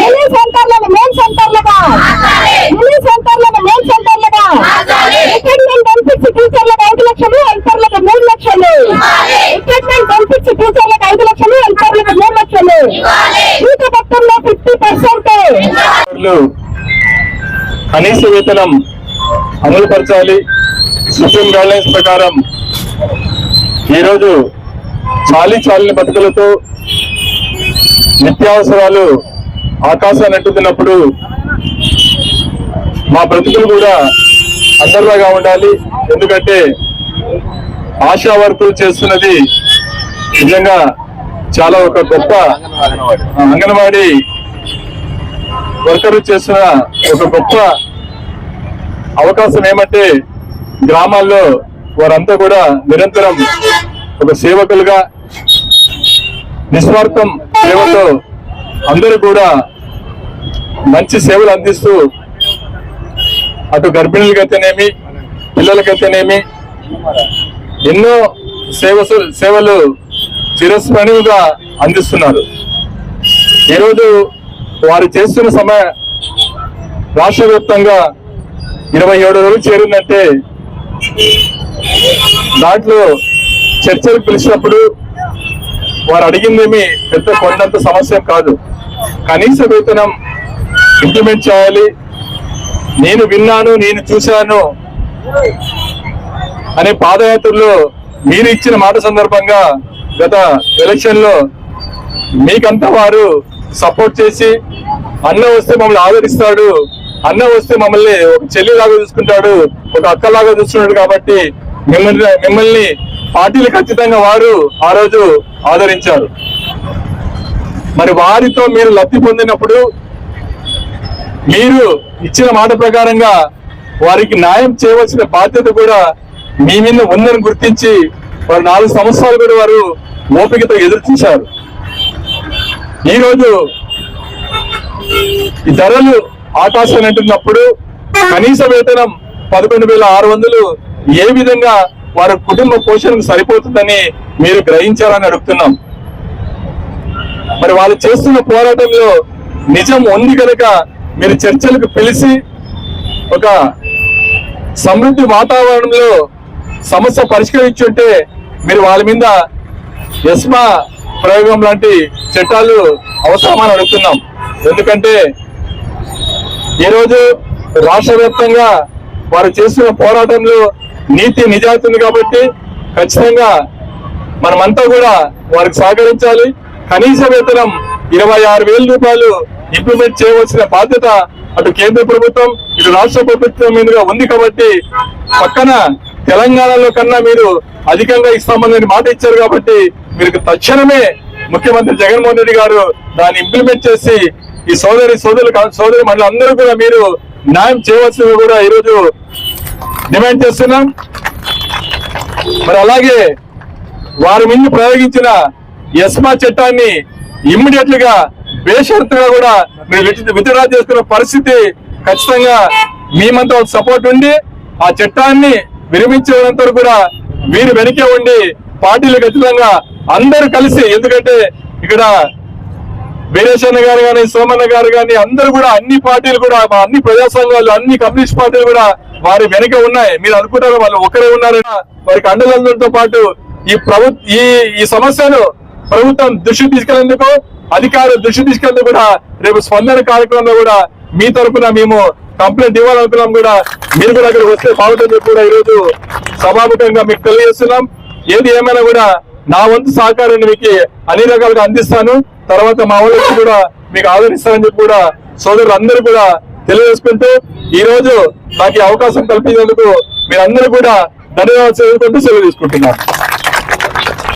Mini సెంటర్లను main సెంటర్లుగా. Mini సెంటర్లను మెయిన్ సెంటర్లుగా. రిక్రూట్మెంట్ పంపించి టీచర్లకు ఐదు లక్షలు ఎంటర్లకు మూడు లక్షలు. రిక్రూట్మెంట్ పంపించి టీచర్లకు ఐదు లక్షలు ఎంటర్లకు మూడు లక్షలు. జీత మొత్తంలో ఫిఫ్టీ పర్సెంట్. కనీస వేతనం అమలు పరచాలి సుప్రీం గైడ్లైన్స్ ప్రకారం ఈరోజు చాలీ చాలిన బతుకులతో నిత్యావసరాలు ఆకాశాన్ని అంటుతున్నప్పుడు మా బ్రతుకులు కూడా అందరిలాగా ఉండాలి. ఎందుకంటే ఆశా వర్కులు చేస్తున్నది నిజంగా చాలా ఒక గొప్ప అంగన్వాడీ వర్కర్లు చేస్తున్న ఒక గొప్ప అవకాశం ఏమంటే గ్రామాల్లో వారంతా కూడా నిరంతరం ఒక సేవకులుగా నిస్వార్థం సేవతో అందరూ కూడా మంచి సేవలు అందిస్తూ అటు గర్భిణులకైతేనేమి పిల్లలకైతేనేమి ఎన్నో సేవ సేవలు చిరస్మరణీయంగా అందిస్తున్నారు. ఈరోజు వారు చేస్తున్న సమయ రాష్ట్ర వ్యాప్తంగా ఇరవై ఏడు రోజులు చేరిందంటే దాంట్లో చర్చలు పిలిచినప్పుడు వారు అడిగిందేమి పెద్ద కొండంత సమస్య కాదు. కనీస వేతనం ఇంప్లిమెంట్ చేయాలి. నేను విన్నాను నేను చూశాను అనే పాదయాత్రలో మీరు ఇచ్చిన మాట సందర్భంగా గత ఎలక్షన్లో మీకంతా వారు సపోర్ట్ చేసి అన్న వస్తే మమ్మల్ని ఆదరిస్తాడు అన్న వస్తే మమ్మల్ని ఒక చెల్లిలాగా చూసుకుంటాడు ఒక అక్కలాగా చూస్తున్నాడు కాబట్టి మిమ్మల్ని మిమ్మల్ని పార్టీలు ఖచ్చితంగా వారు ఆ రోజు ఆదరించారు. మరి వారితో మీరు లబ్ధి పొందినప్పుడు మీరు ఇచ్చిన మాట ప్రకారంగా వారికి న్యాయం చేయవలసిన బాధ్యత కూడా మీ మీద ఉందని గుర్తించి వారు నాలుగు సంవత్సరాలు కూడా వారు ఓపికతో ఎదురు చూశారు. ఈరోజు ఈ ధరలు ఆకాశాన్ని అంటున్నప్పుడు కనీస వేతనం పదకొండు వేల ఆరు వందలు ఏ విధంగా వారి కుటుంబ పోషణకు సరిపోతుందని మీరు గ్రహించాలని అడుగుతున్నాం. మరి వాళ్ళు చేస్తున్న పోరాటంలో నిజం ఉంది కనుక మీరు చర్చలకు పిలిచి ఒక సమృద్ధి వాతావరణంలో సమస్య పరిష్కరించుంటే మీరు వాళ్ళ మీద ఎస్మా ప్రయోగం లాంటి చట్టాలు అవసరమని అడుగుతున్నాం. ఎందుకంటే ఈరోజు రాష్ట్ర వ్యాప్తంగా వారు చేస్తున్న పోరాటంలో నీతి నిజాయితీ ఉంది కాబట్టి ఖచ్చితంగా మనమంతా కూడా వారికి సహకరించాలి. కనీస వేతనం ఇరవై ఆరు వేల రూపాయలు ఇంప్లిమెంట్ చేయవలసిన బాధ్యత అటు కేంద్ర ప్రభుత్వం ఇటు రాష్ట్ర ప్రభుత్వం మీదుగా ఉంది కాబట్టి పక్కన తెలంగాణలో కన్నా మీరు అధికంగా ఇస్తామని మాట ఇచ్చారు కాబట్టి మీరు తక్షణమే ముఖ్యమంత్రి జగన్మోహన్ రెడ్డి గారు దాన్ని ఇంప్లిమెంట్ చేసి ఈ సోదరి సోదరులు సోదరి మళ్ళీ అందరూ కూడా మీరు న్యాయం చేయవలసింది కూడా ఈరోజు డిమాండ్ చేస్తున్నాం. మరి అలాగే వారి మీద ప్రయోగించిన ఎస్మా చట్టాన్ని ఇమ్మీడియట్గా బేషరతుగా కూడా మీరు విత్డ్రా చేసుకున్న పరిస్థితి ఖచ్చితంగా మేమంతా సపోర్ట్ ఉండి ఆ చట్టాన్ని విరమించేంత వరకు కూడా మీరు వెనకే ఉండి పార్టీలు ఖచ్చితంగా అందరూ కలిసి ఎందుకంటే ఇక్కడ వీరేశన్న గారు కానీ సోమన్న గారు కానీ అందరూ కూడా అన్ని పార్టీలు కూడా అన్ని ప్రజా సంఘాలు అన్ని కమ్యూనిస్ట్ పార్టీలు కూడా వారి వెనక ఉన్నాయి. మీరు అనుకుంటారు వాళ్ళు ఒకరే ఉన్నారని. వారికి అండదండలతో పాటు ఈ ప్రభు ఈ ఈ సమస్యను ప్రభుత్వం దృష్టి తీసుకెళ్ళేందుకు అధికారులు దృష్టి తీసుకెళ్ళేందుకు కూడా రేపు స్పందన కార్యక్రమంలో కూడా మీ తరపున మేము కంప్లైంట్ ఇవ్వాలనుకున్నాం కూడా. మీరు కూడా అక్కడ వస్తే బాగుంటుంది కూడా ఈరోజు సభాముఖంగా మీకు తెలియజేస్తున్నాం. ఏది ఏమైనా కూడా నా వంతు సహకారాన్ని మీకు అన్ని రకాలుగా అందిస్తాను. తర్వాత మా వాళ్ళకి కూడా మీకు ఆదరిస్తానని చెప్పి కూడా సోదరులందరూ కూడా తెలియజేసుకుంటూ ఈ రోజు నాకు అవకాశం కల్పించేందుకు మీరందరూ కూడా ధన్యవాదాలు చదువుకుంటూ సెలవు తీసుకుంటున్నాను.